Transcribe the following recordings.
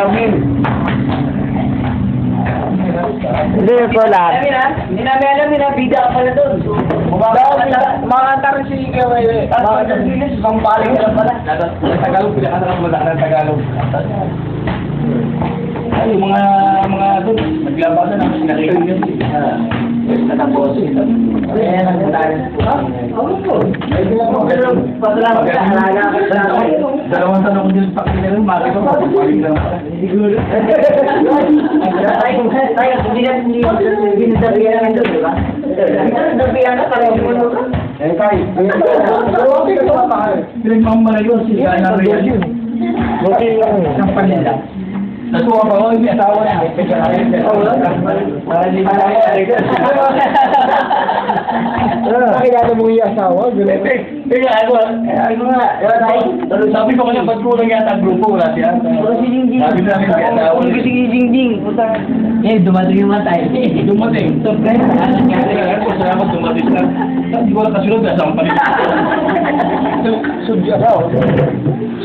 Amin. Hindi ko lahat. Na, hindi namin alam nila, bida ka pala doon. Mga tarin si Ikaw eh. Mga tarin si Pampaling ka lang pala. Tagalog, pinakasalang mula ng Tagalog. Ay, yung mga, mga doon, naglabasan na, nakikita yun. Natapos eh. Ang? Ako akin. Dalawang tanong ko din sa kanila rin, mati ko, papaling lang pala. Siguro. Tayo, tayo, hindi na hindi binasabihan namin doon, di ba? Binasabihan na, Eh, kay. Okay ka pa pa. Pinagmamalayo si Gana Real yun. Okay lang. Isang panila. Nasuwa pa ako, may asawa na. Para di ba Nakilala mo yung asawa? Teka, ako, ano nga, sabi ko kanya, ba't kulang yata ang grupo, wala siya. Sabi namin may asawa. Jing-jing, puta. Eh, dumating yung matay. Dumating. Kaya ko, salamat dumating ka. Hindi ko lang kasunod, nasa ang panig. Sudya raw.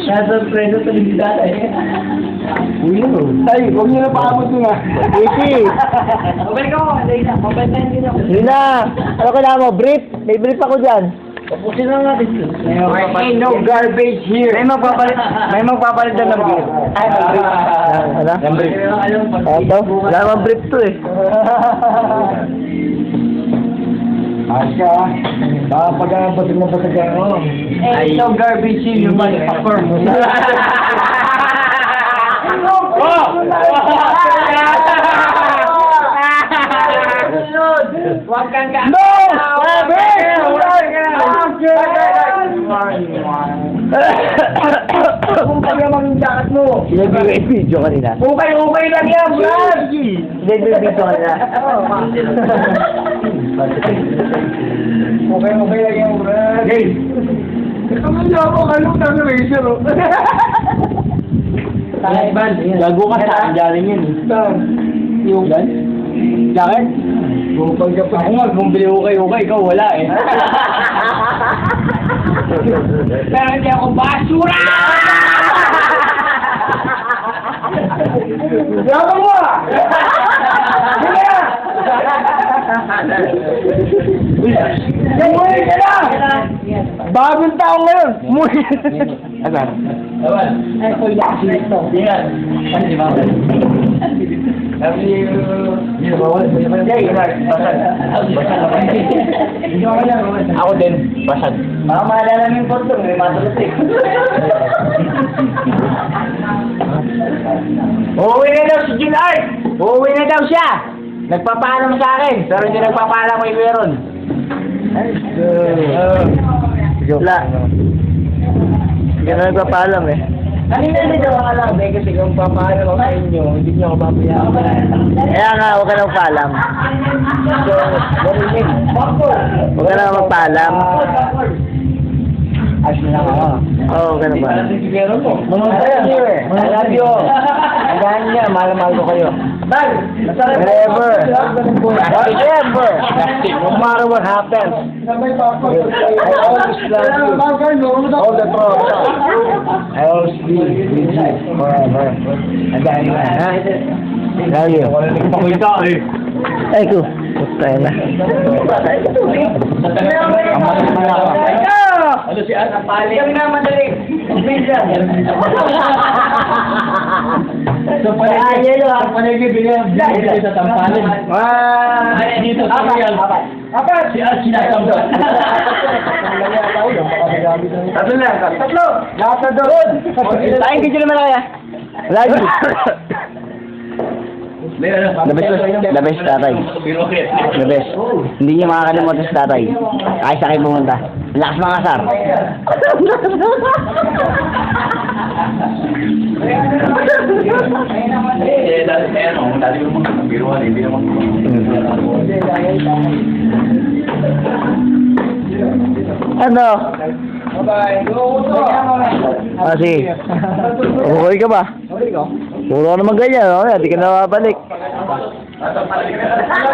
Siya sorpreso sa limitata eh. Tay, huwag niyo na paabot mo na. Iki! Mabalik ako, dahil na, mabalik na. Yun na! Ano kailangan mo? Brief? May brief ako dyan. Tapusin na natin. Ain't no garbage here. May magpapalit, may magpapalit na ng beer. Ay, ng beer. Ano? Ng brief. Ito? Wala namang brief to eh. Asya, baka pag-abot mo pa sa gano'n. Ain't no garbage in your. Affirm. Huwag kang ka. No! Kung kaya maging mo. Sinabi ko yung video kanina. Okay lang yan, Brad! Sinabi ko yung video kanina. Okay, okay lang yan, Brad. Hey! Nga niya ako, kalong ng razor, oh. Gago ka sa galing yun eh. Saan? Yung gan? Jacket? Ako nga, bumili ko kayo ka, ikaw wala eh. Pero hindi ako basura! Yaman mo ah! Sige na! Umuwi ka na! Bagong tao ngayon! Asan? Awan. Ay, ko yung ito. Yan. Ano di ba? Sabi Hindi na bawal. Hindi na bawal. Basad. Basad na ba? Hindi ako. Ako din, basad. Baka maalala mo yung portong, may matulot eh. Uuwi na daw si Junard! Uuwi na daw siya! Nagpapaalam sa akin, pero hindi nagpapaalam kay Meron. Wala. Hindi na nagpapaalam eh. Kanina din daw ang alam eh, kasi kung papaano ako sa inyo, hindi niyo ako papayaman. Kaya nga, huwag ka nang paalam. So. Huwag ka nang magpaalam. Ayos na lang ako. Oo, ka nang paalam. Siguro po. Mga love you. Hanggang niya, mahal-mahal ko kayo. Forever. Forever. No matter what happens. I always love you. All the time. I always be with you forever. Hanggang na, ha? Love you. Pakita eh. Ay, ko. Puta na. Ang Ano si Ana? Kami na madali. Pizza. Sa paligid, sa paligid, binigyan binigyan sa tampanin. Ah, Ay, dito sa Apat, real. apat. Apat! Si Al sinasampan. Tatlo lang. Tatlo. Lahat na doon. Tain ka dyan naman kaya. Lagi. The best, the best tatay. The best. Hindi niya makakalimutan sa tatay. Kahit sa kayo pumunta. Lakas mga kasar. Ano? Bye-bye. Ah, sige. Umukoy ka ba? Puro ka naman ganyan, no? Hindi ka na mabalik.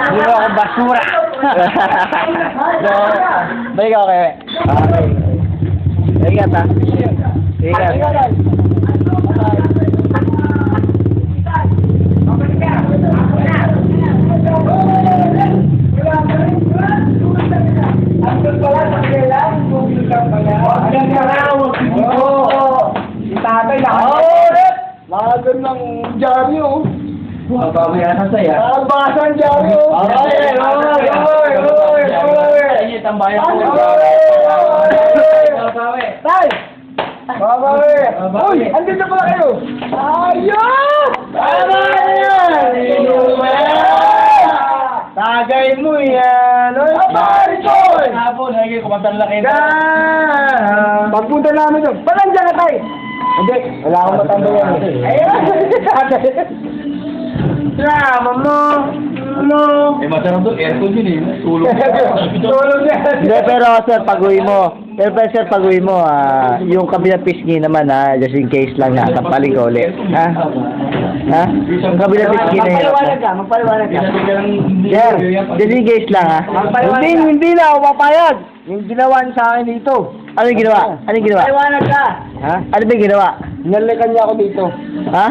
Hindi ako basura. so, balik ako kayo. Okay. Ingat ha. Ingat. Mababa yan sa saya. Ang dyaryo. Ay, oy, oy, oy, oy. Ay, tambayan ko. Babawi. Tay! Babawi! Uy! Andito pala kayo! Ayun! Tama yan! Tagay mo yan! Oy, pare ko! Hapon, ay, kumantan lang kayo. Pagpunta namin doon, palandiyan ka tayo! Hindi, wala akong matambayan eh. Ayun! Sama mo! Ano? Eh, masarap to, aircon yun eh. Tulog. Tulog yan! Hindi, pero sir, pag-uwi mo. Pero, pero sir, pag-uwi mo, ah, yung kabilang pisngi naman, ha, just in case lang na, tapaling ka ulit. Ha? Ha? Yung kabilang pisngi na hirap Magpaliwanag na. ka, magpaliwanag ka. Sir, just in case lang, ha? Magpaliwanag Hindi, ka. hindi na ako papayag! Yung ginawa niya sa akin dito. Ano yung ginawa? Ano yung ginawa? Magpaliwanag ka. Ha? Ano ba yung ginawa? Nalikan niya ako dito. Ha?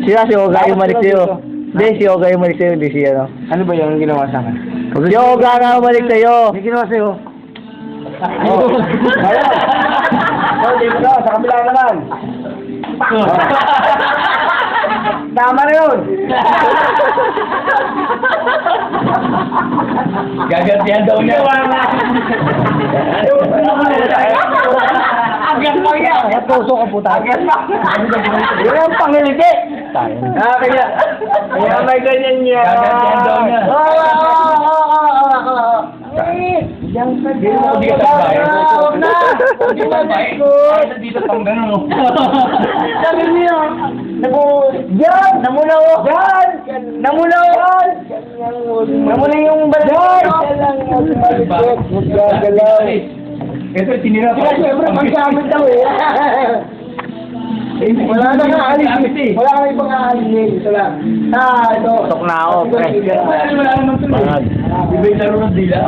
Sila si Oga yung malik sa'yo. Hindi, si Oga yung malik sa'yo, hindi si ano. Ano ba yung ginawa sa akin? Si Oga nga yung malik sa'yo. May ginawa sa'yo? Oh. Ayun. Oh, dito na, sa kabila naman. Tama na yun. Gagantihan daw niya. Agad pa yan. Agad puso ka puta. Agad pa. Yun ang pangiliti. Ah, kaya. Kaya may ganyan niya. Gagantihan daw niya. Diyan sa Hindi mo di ka tambay. Huwag na. Hindi na. tambay. Ay, dito pang ganun. oh. Sabi niya, namu, yan, namulaw, yan, namulaw, namulaw yung balon, yan lang, malikot, magagalaw. Ito, tinira Kaya siyempre, pagsamit daw eh. Wala na nga alis eh. Wala na ibang aalis eh. Ito lang. Ah, ito. Tok na ako, pre. Wala naman to. Bangag. Iba yung laro ng dila.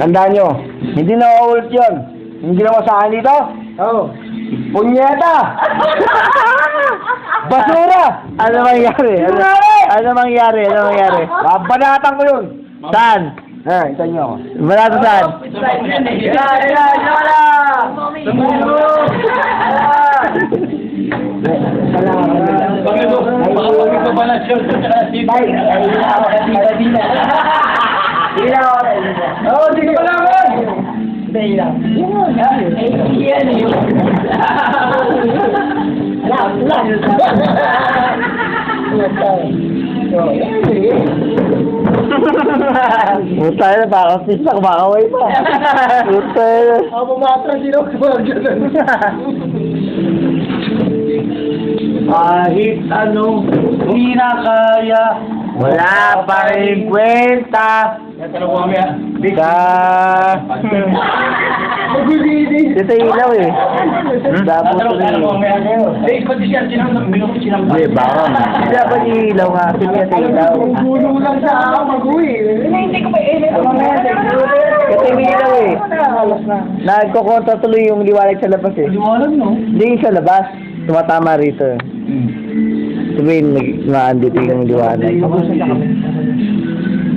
Tandaan nyo, hindi na ulit yun. Yung ginawa sa akin dito? Oo. Punyeta! Basura! Ano mangyari? Ano, ano mangyari? Ano mangyari? Babanatan ko yun! Saan? Eh, ito nyo ako. Malado saan? Ila, ila, ila! Dila. Dila ako na. Oo, sige pa naman! Dila. Yan eh. Lang, lang. Puta na, baka pisa, kumakaway pa. Puta na. Ako matra sino ganun. Kahit ano, hindi na kaya. Wala pa rin kwenta. Ah. Sa... Magulili. Dito ilaw eh. Kami ah. Eh, Hindi, baka. Dapat ilaw nga. Sige, sa ilaw. Gulo lang sa ako mag-uwi. Hindi ko pa eh. Yan? Kasi may ilaw eh. Halos na. Nagkukontra tuloy yung liwanag sa labas eh. Liwanag no? Hindi yung sa labas. Tumatama rito. eh. Sabihin, nag-maandito yung liwanag.